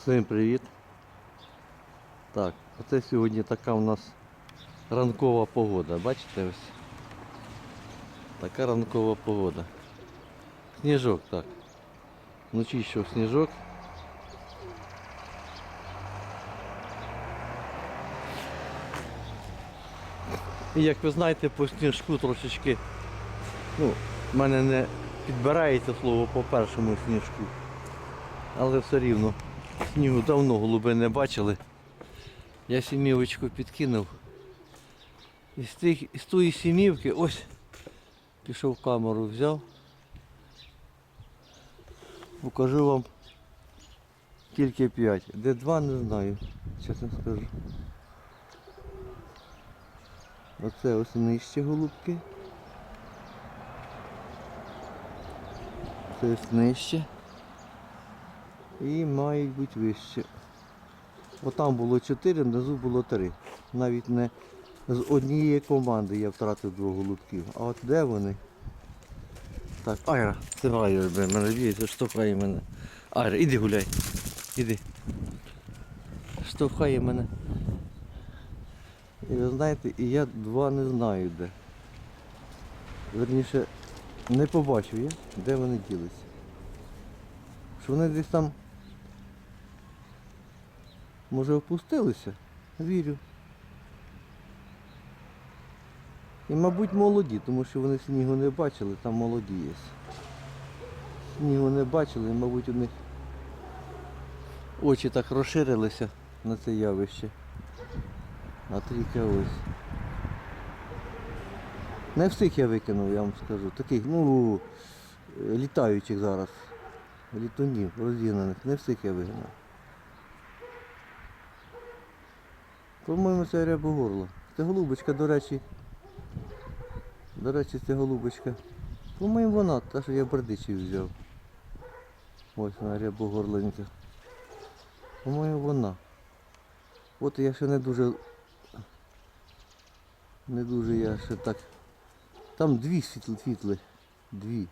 Всім привіт. Так, оце сьогодні така у нас ранкова погода. Бачите ось? Така ранкова погода. Сніжок, так. Вночі йшов сніжок. І як ви знаєте, по сніжку трошечки, ну, в мене не підбирається слово по першому сніжку. Але все рівно снігу давно голуби не бачили. Я сімівочку підкинув. І з, тих, з тої сімівки ось пішов камеру, взяв. Покажу вам тільки 5. Де два не знаю, чесно скажу. Оце ось нижче голубки. Це ось нижче. І мають бути вище. Бо там було 4, внизу було 3. Навіть не з однієї команди я втратив двох голубків. А от де вони? Так, Айра, це Айра, мене б'ється, штовхає мене. Айра, іди гуляй. Іди. Штовхає мене. І ви знаєте, і я два не знаю де. Верніше, не побачив я, де вони ділися. Що вони десь там Може опустилися? Вірю. І, мабуть, молоді, тому що вони снігу не бачили, там молоді є. Снігу не бачили, і, мабуть, у них очі так розширилися на це явище. А трійка ось. Не всіх я викинув, я вам скажу. Таких, ну, літаючих зараз. Літунів, розігнаних. Не всіх я вигнав. По-моєму, це рябогорло. Це голубочка, до речі. До речі, це голубочка. По-моєму, вона, та що я бердичів взяв. Ось вона рябогорленька. По-моєму, вона. От я ще не дуже. Не дуже я ще так. Там дві світли, світли. Дві.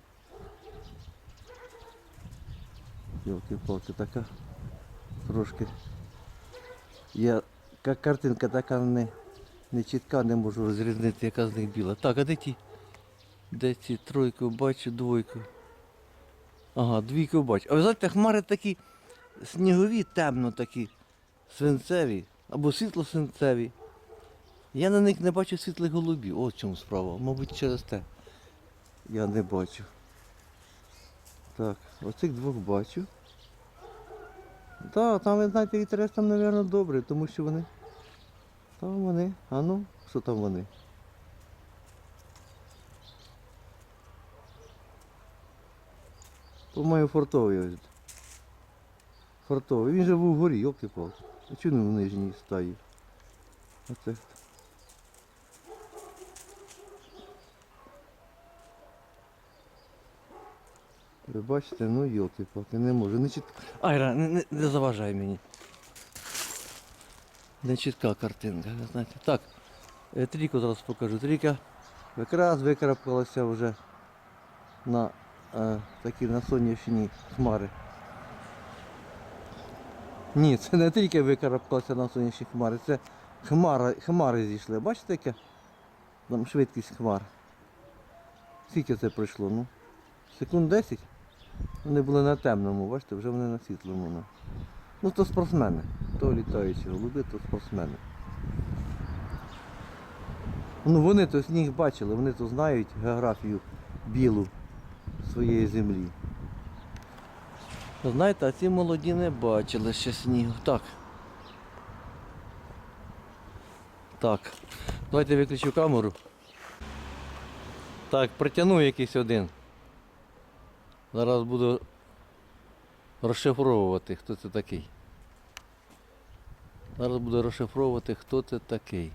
Йолки-палки, така трошки. Я картинка така не, не чітка, не можу розрізнити, яка з них біла. Так, а де ті? Де ці тройку бачу, двойку. Ага, двійку бачу. А ви знаєте, хмари такі снігові, темно такі, свинцеві або світло-свинцеві. Я на них не бачу світлих голубів. От в чому справа. Мабуть, через те. Я не бачу. Так, оцих двох бачу. Так, там, ви знаєте, інтерес там, мабуть, добрий, тому що вони. Там вони. А ну, що там вони? По-моєму, фортовий. Фортовий. Він же був вгорі, йолки палки А чому не в нижній стаї? Оце. Ви бачите, ну йолки палки не можу. Не чіт... Айра, не, не, не заважай мені. Не чітка картинка, знаєте. Так, е, трійку зараз покажу. Трійка якраз викарабкалася вже на е, такі на сонячні хмари. Ні, це не трійка викарабкалася на сонячні хмари, це хмара, хмари зійшли. Бачите, яка там швидкість хмар. Скільки це пройшло? Ну, секунд 10. Вони були на темному, бачите, вже вони на світлому. Ну, ну то спортсмени. То літаючі голуби, то спортсмени. Ну вони то сніг бачили, вони то знають географію білу своєї землі. Знаєте, а ці молоді не бачили ще снігу. Так. Так. Давайте виключу камеру. Так, притягну якийсь один. Зараз буду розшифровувати, хто це такий. Зараз буду розшифровувати, хто це такий.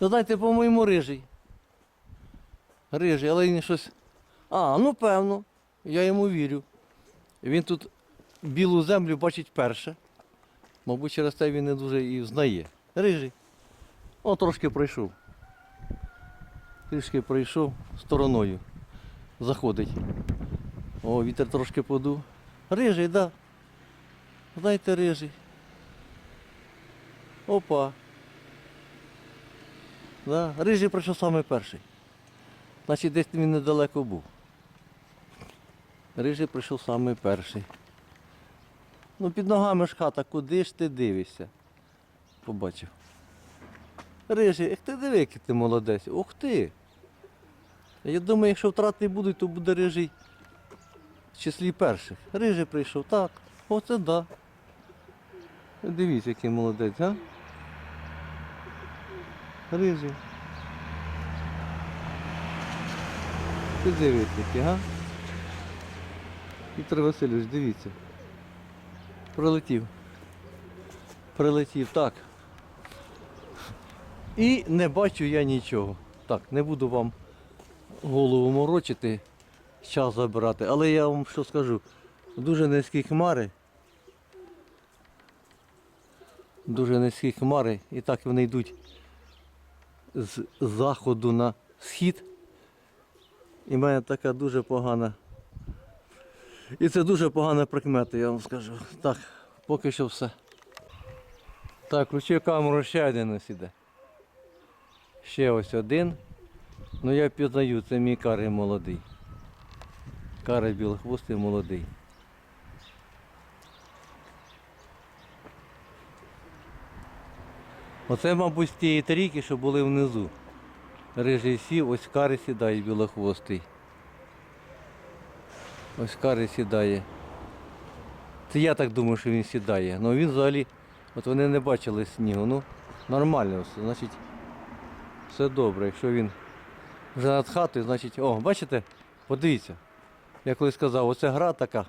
Знаєте, по-моєму, рижий. Рижий, але він щось. А, ну певно, я йому вірю. Він тут білу землю бачить перше. Мабуть, через те він не дуже і знає. Рижий. О, трошки пройшов. Трішки пройшов стороною. заходить. О, вітер трошки подув. Рижий, так. Да. Знаєте, рижий. Опа. Да. Рижий прийшов саме перший. Значить, десь він недалеко був. Рижий прийшов саме перший. Ну під ногами ж хата, куди ж ти дивишся? Побачив. Рижий, ех ти диви, який ти молодець. Ух ти. Я думаю, якщо втрати будуть, то буде рижий в числі перших. Рижий прийшов, так. Оце да. Дивіться, який молодець, а? Рижий. Ти дивись який, га? Віктор Васильович, дивіться. Прилетів. Прилетів, так. І не бачу я нічого. Так, не буду вам голову морочити, час забирати, але я вам що скажу, дуже низькі хмари. Дуже низькі хмари, і так вони йдуть з заходу на схід. І в мене така дуже погана. І це дуже погана прикмета, я вам скажу. Так, поки що все. Так, включив камеру, ще один ось іде. Ще ось один. Ну я пізнаю, це мій карий молодий. Карий білохвостий молодий. Оце, мабуть, з тієї трійки, що були внизу. Рижий сів, ось карий сідає білохвостий. Ось карий сідає. Це я так думаю, що він сідає. Ну він взагалі, от вони не бачили снігу. Ну, нормально все. Значить, все добре. Якщо він вже над хатою, значить, о, бачите, подивіться. Я колись сказав, оце гра така,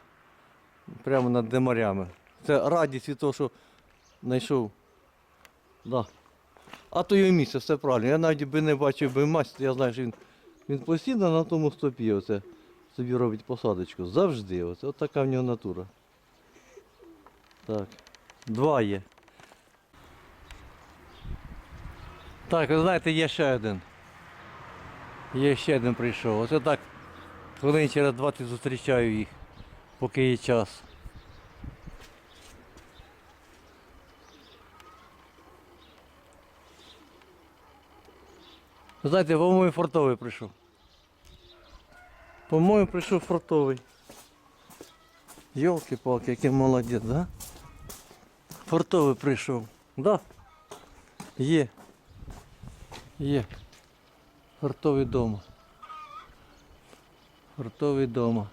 прямо над демарями. Це радість від того, що знайшов. Да. А то його місце, все правильно. Я навіть би не бачив би мать, я знаю, що він, він постійно на тому стопі оце, собі робить посадочку. Завжди. Оце. От така в нього натура. Так. Два є. Так, ви знаєте, є ще один. Є ще один прийшов. Оце так хвилин через 20 зустрічаю їх, поки є час. Знаєте, по-моєму, фортовий прийшов. По-моєму, прийшов фортовий. Йолки-палки, який молодець, да? Фортовий прийшов. Да? Є. Є. Фортовий дома. Фортовий дома.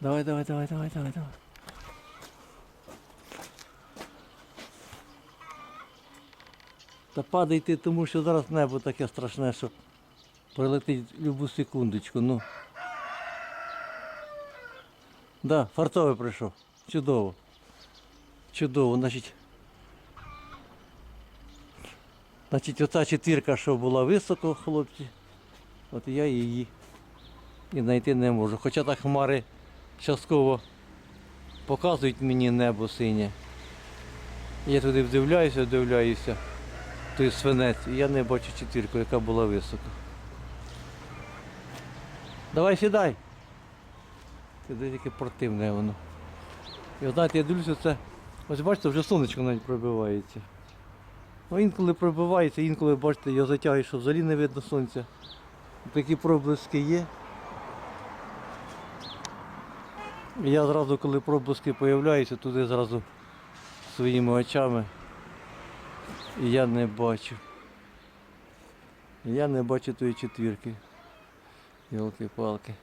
Давай, давай, давай, давай, давай, давай. Та падайте, тому що зараз небо таке страшне, що прилетить любу секундочку. Ну. Да, фартовий прийшов. Чудово. Чудово, значить. Значить, оця четвірка, що була високо, хлопці, от я її і знайти не можу. Хоча так хмари частково показують мені небо синє. Я туди вдивляюся, вдивляюся, той свинець, і я не бачу четвірку, яка була високо. Давай сідай. Це деяке противне воно. І знаєте, я дивлюся, це. Ось бачите, вже сонечко навіть пробивається. Ну інколи пробивається, інколи, бачите, я затягую, що взагалі не видно сонця. Такі проблиски є. Я зразу, коли проблиски з'являються, туди зразу своїми очами. І я не бачу. Я не бачу тої четвірки. Йолки-палки.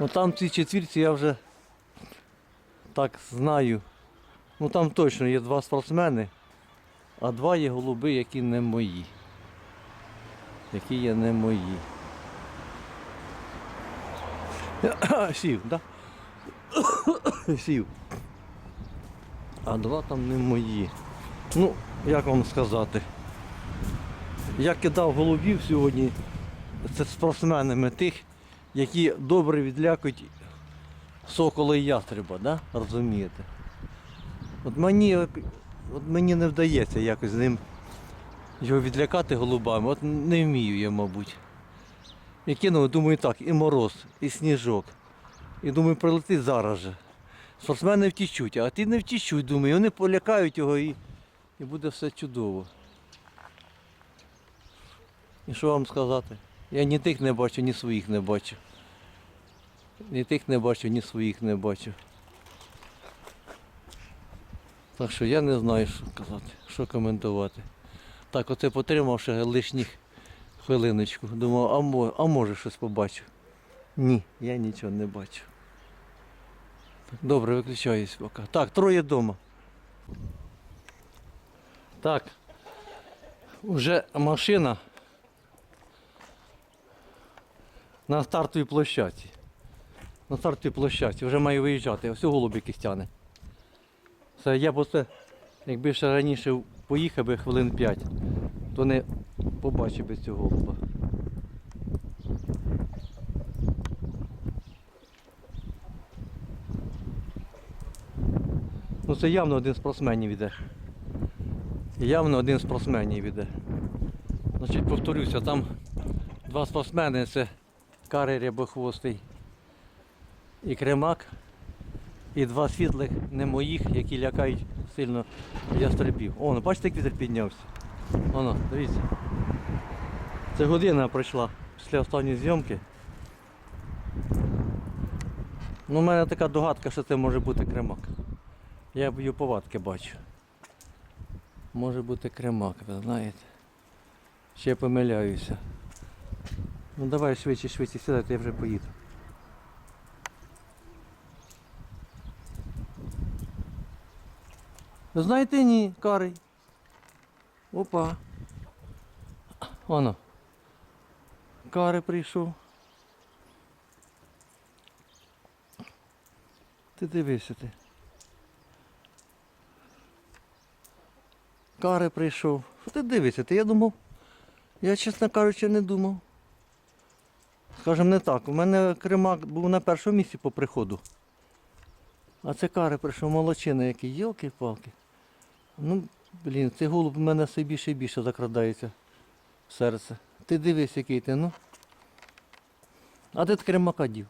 Ну там в цій четвірці я вже так знаю. Ну там точно є два спортсмени, а два є голуби, які не мої. Які є не мої. Сів, так? Да? Сів. А два там не мої. Ну, як вам сказати? Я кидав голубів сьогодні це спортсменами тих, які добре відлякують сокола і ястреба, да? розумієте? От мені, от мені не вдається якось з ним його відлякати голубами. От не вмію я, мабуть. І кинули, думаю, так, і мороз, і сніжок. І думаю, прилетить зараз же. Спортсмени втічуть, а ті не втічуть, думаю, вони полякають його і, і буде все чудово. І що вам сказати? Я ні тих не бачу, ні своїх не бачу. Ні тих не бачу, ні своїх не бачу. Так що я не знаю, що казати, що коментувати. Так, оце потримав ще лишніх хвилиночку. Думав, а, мо- а може щось побачу. Ні, я нічого не бачу. Добре, виключаюсь поки. Так, троє вдома. Так. Уже машина на стартовій площадці. На стартовій площадці. Вже маю виїжджати. Ось голубики стяне. Це я оце, якби ще раніше поїхав би хвилин 5, то не побачив би цього голуба. Ну це явно один спортсменів іде. Явно один спортсменів іде. Значить, повторюся, там два спортсмени це карий рябохвостий і кремак. І два світлих, не моїх, які лякають сильно ястребів. О, ну бачите, як вітер піднявся. Воно, дивіться. Це година пройшла після останньої зйомки. Ну, у мене така догадка, що це може бути кремак. Я її повадки бачу. Може бути кремак, ви знаєте. Ще помиляюся. Ну давай швидше, швидше сідайте, я вже поїду. Знаєте, ні, карий. Опа. Воно. Кари прийшов. Ти дивися ти. Кари прийшов. Ти дивишся? Ти я думав. Я, чесно кажучи, не думав. Скажем не так, у мене кремак був на першому місці по приходу. А це кари прийшов молодчина який, йолки-палки. Ну, блін, цей голуб у мене все більше і більше закрадається в серце. Ти дивись, який ти, ну. А де кремака дів?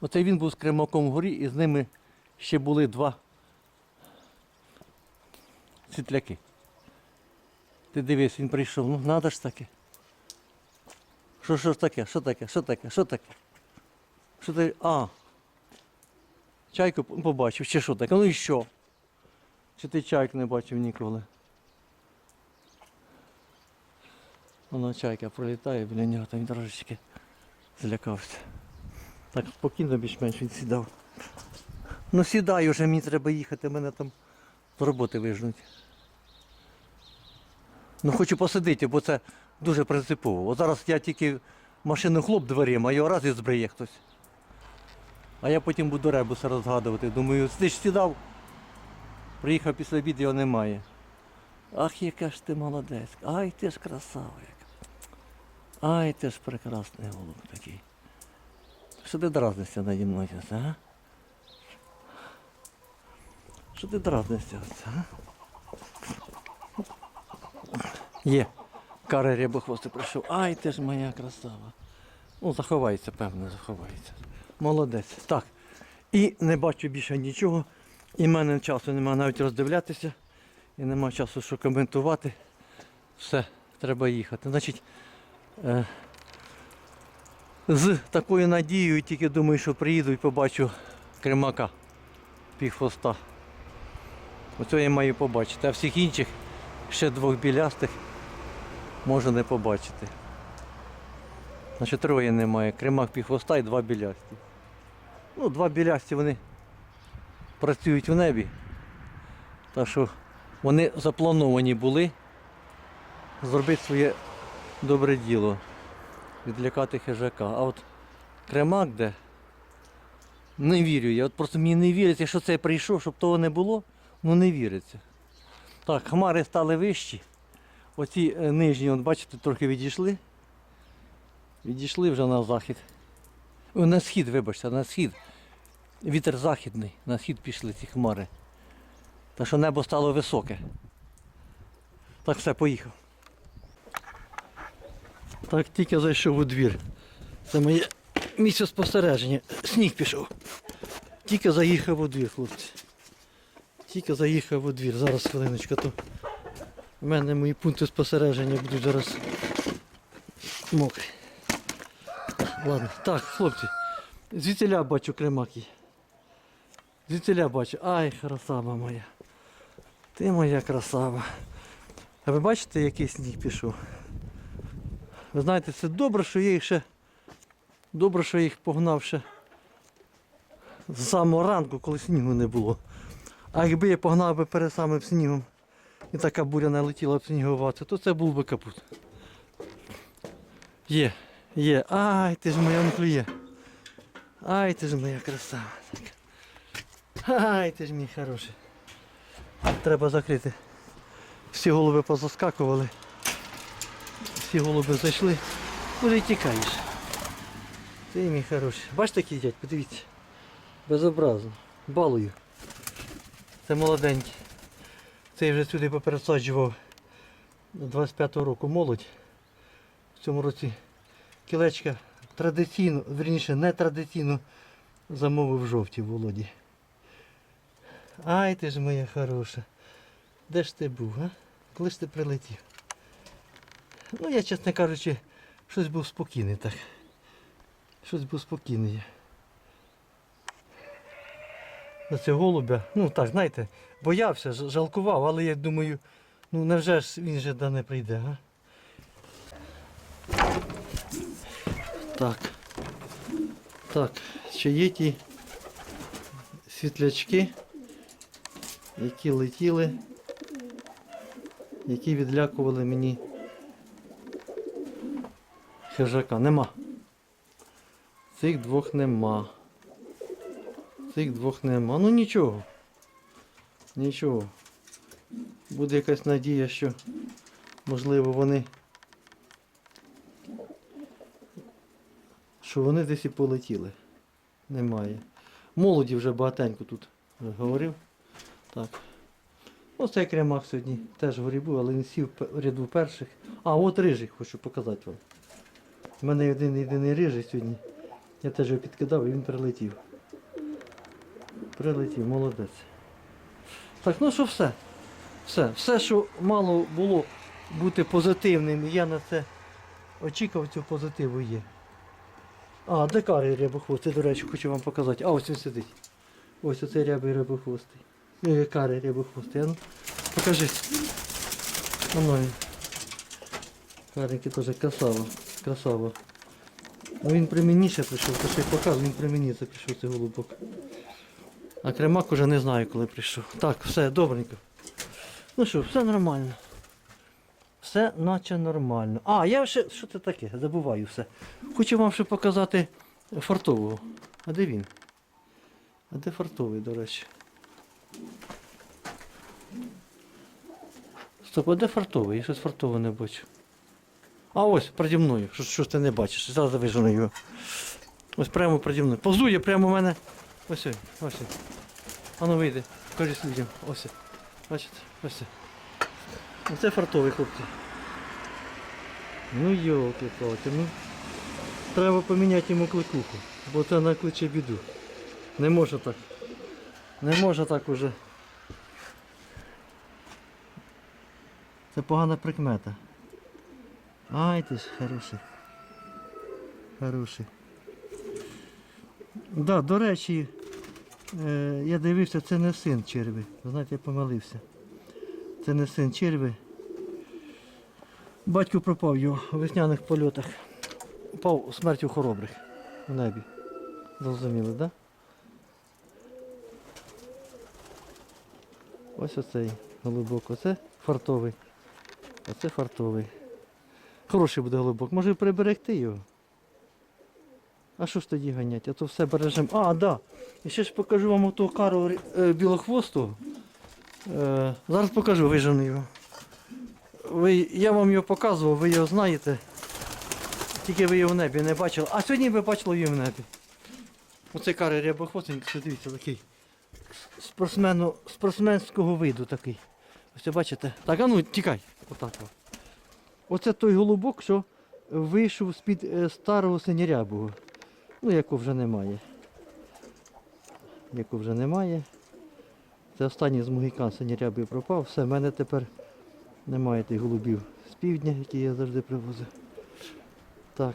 Оце він був з кремаком вгорі і з ними ще були два світляки. Ти дивись, він прийшов, ну надо ж таке. Що, що ж таке? Що таке? Що таке? Що таке? Що ти. А. Чайку побачив, чи що таке? Ну і що? Чи ти чайк не бачив ніколи? Воно чайка пролітає біля нього, там він трошечки злякався. Так спокійно більш-менш він сідав. Ну сідай уже, мені треба їхати, мене там з роботи вижнуть. Ну хочу посидіти, бо це дуже принципово. От зараз я тільки машину хлоп дверима, а його раз і збриє хтось. А я потім буду ребуса розгадувати. Думаю, ти ж сідав, приїхав після обіду, його немає. Ах, яка ж ти молодець. Ай ти ж красава. яка. Ай ти ж прекрасний голуб такий. Що ти дразнишся наді мною, а? Що ти дразнишся, а? Є. Каре рябохвости прийшов. Ай, ти ж моя красава. Ну, заховається, певно, заховається. Молодець. Так. І не бачу більше нічого. І в мене часу немає навіть роздивлятися. І нема часу, що коментувати. Все, треба їхати. Значить, е, з такою надією тільки думаю, що приїду і побачу кремака півхвоста. Оце я маю побачити. А всіх інших ще двох білястих можу не побачити. Значить троє немає. Кремак півхвоста і два білясті. Ну, два білясті вони працюють в небі. Так що вони заплановані були зробити своє добре діло, відлякати хижака. А от кремак де? Не вірю я. От просто мені не віриться, що це прийшов, щоб того не було, ну не віриться. Так, хмари стали вищі. Оці е, нижні, от, бачите, трохи відійшли. Відійшли вже на захід. О, на схід, вибачте, на схід. Вітер західний, на схід пішли ці хмари. Так що небо стало високе. Так все, поїхав. Так, тільки зайшов у двір. Це моє місце спостереження. Сніг пішов. Тільки заїхав у двір, хлопці. Тільки заїхав у двір. Зараз хвилиночку, то в мене мої пункти спостереження будуть зараз мокрі. Ладно, так, хлопці. Звідтіля бачу кремаки. Звідтіля бачу. Ай, красава моя. Ти моя красава. А ви бачите, який сніг пішов? Ви знаєте, це добре, що я їх ще. Добре, що я їх погнав ще з самого ранку, коли снігу не було. А якби я погнав би перед самим снігом і така буря налетіла б снігувати, то це був би капут. Є, є. Ай, ти ж моя не. Ай, ти ж моя красава. Ай, ти ж мій хороший. Треба закрити. Всі голуби позаскакували. Всі голуби зайшли. Куди тікаєш? Ти мій хороший. Бачите, які їдять, подивіться. Безобразно. Балую. Це молоденький. Це я вже сюди попересаджував 25-го року молодь. В цьому році кілечка традиційно, верніше не традиційно замовив жовті Володі. Ай ти ж моя хороша. Де ж ти був, а? Коли ж ти прилетів? Ну я, чесно кажучи, щось був спокійний так. Щось був спокійний. На цього голубя, ну так, знаєте, боявся, жалкував, але я думаю, ну невже ж він же да не прийде, а? Так. Так, ще є ті світлячки, які летіли, які відлякували мені хижака. Нема. Цих двох нема. Цих двох нема. Ну нічого. Нічого. Буде якась надія, що можливо вони. Що вони десь і полетіли. Немає. Молоді вже багатенько тут говорив. Так. Ось цей кремак сьогодні теж в горі був, але він сів ряду перших. А, от рижий хочу показати вам. У мене один єдиний рижий сьогодні. Я теж його підкидав і він прилетів. Прилетів, молодець. Так, ну що все. Все, все, що мало було бути позитивним, я на це очікував, цього позитиву є. А, де карий рябохвостий, до речі, хочу вам показати. А, ось він сидить. Ось оцей рябий рябохвостий. Е, Карий рябохвостий. А ну, покажи. Воно він. Каренький теж красава. Красава. Ну він при мені ще прийшов, то ще й показую, він при мені це прийшов цей голубок. А кремак уже не знаю, коли прийшов. Так, все, добренько. Ну що, все нормально. Все наче нормально. А, я ще, що це таке? Забуваю все. Хочу вам ще показати фартового. А де він? А де фартовий, до речі? Стоп, а де фартовий? Я щось фартового не бачу. А ось переді мною. Що, що ти не бачиш? Зараз вижену його. Ось прямо переді мною. Повзує прямо у мене. Ось ось, ось. ось. А ну вийде. Покажись людям. Ось. Бачите? Ось. Оце фартовий хлопці. Ну йолки палки ну. Треба поміняти йому кликуху, бо це накличе біду. Не може так. Не може так уже. Це погана прикмета. Ай ти ж хороший. Хороший. Да, до речі, е, я дивився, це не син черви. Знаєте, я помилився. Це не син черви. Батько пропав його у весняних польотах. Упав смертю хоробрих в небі. Зрозуміли, так? Да? Ось оцей голубок. Оце фартовий. Оце фартовий. Хороший буде голубок. Може приберегти його. А що ж тоді ганять? А то все бережемо. А, да. І ще ж покажу вам того кару е, білохвостого. Е, зараз покажу, вижену його. Ви, я вам його показував, ви його знаєте. Тільки ви його в небі не бачили. А сьогодні ви бачили його в небі. Оцей карий рябохвостенький, дивіться, такий. Спортсмену, спортсменського виду такий. Ось бачите? Так, а ну тікай. Отак. Оце той голубок, що вийшов з-під е, старого синірябого. Ну, якого вже немає. Якого вже немає. Це останній з могікан синірябий пропав. Все, в мене тепер немає тих голубів з півдня, які я завжди привозив. Так.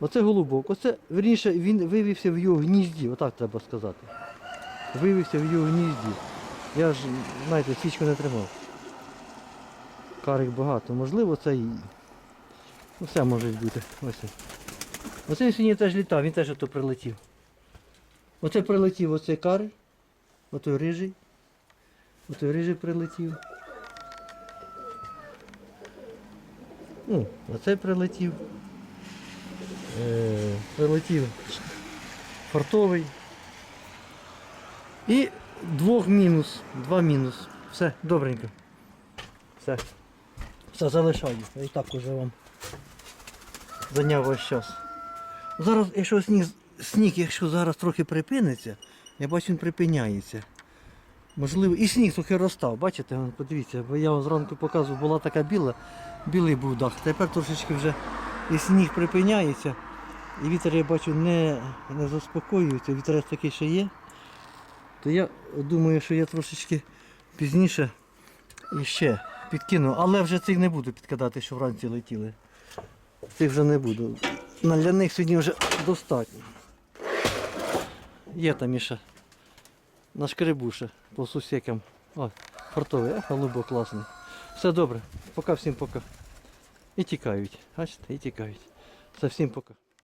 Оце голубок. Оце, верніше, він вивівся в його гнізді, отак треба сказати. Вивівся в його гнізді. Я ж, знаєте, свічку не тримав. Карик багато. Можливо, це і. Ну, все може бути. Ось. Оце він сьогодні теж літав, він теж ото прилетів. Оце прилетів оцей карик. Отой рижий. Отой рижий прилетів. Ну, оцей прилетів. Е, прилетів фартовий. І двох мінус. Два мінус. Все, добренько. Все. Все, залишаю. І так уже вам зайняв ваш час. Зараз, якщо сніг, сніг, якщо зараз трохи припиниться, я бачу, він припиняється. Можливо, і сніг трохи розстав, бачите, подивіться, бо я вам зранку показував, була така біла, білий був дах. Тепер трошечки вже і сніг припиняється. І вітер, я бачу, не, не заспокоюється, вітерець такий ще є. То я думаю, що я трошечки пізніше іще підкину, але вже цих не буду підкидати, що вранці летіли. Цих вже не буду. Для них сьогодні вже достатньо. Є там іще. На шкребуше по сусікам. О, фартовий, а голубок класний. Все добре. Пока всім пока. І тікають. Бачите, і тікають. Все всім пока.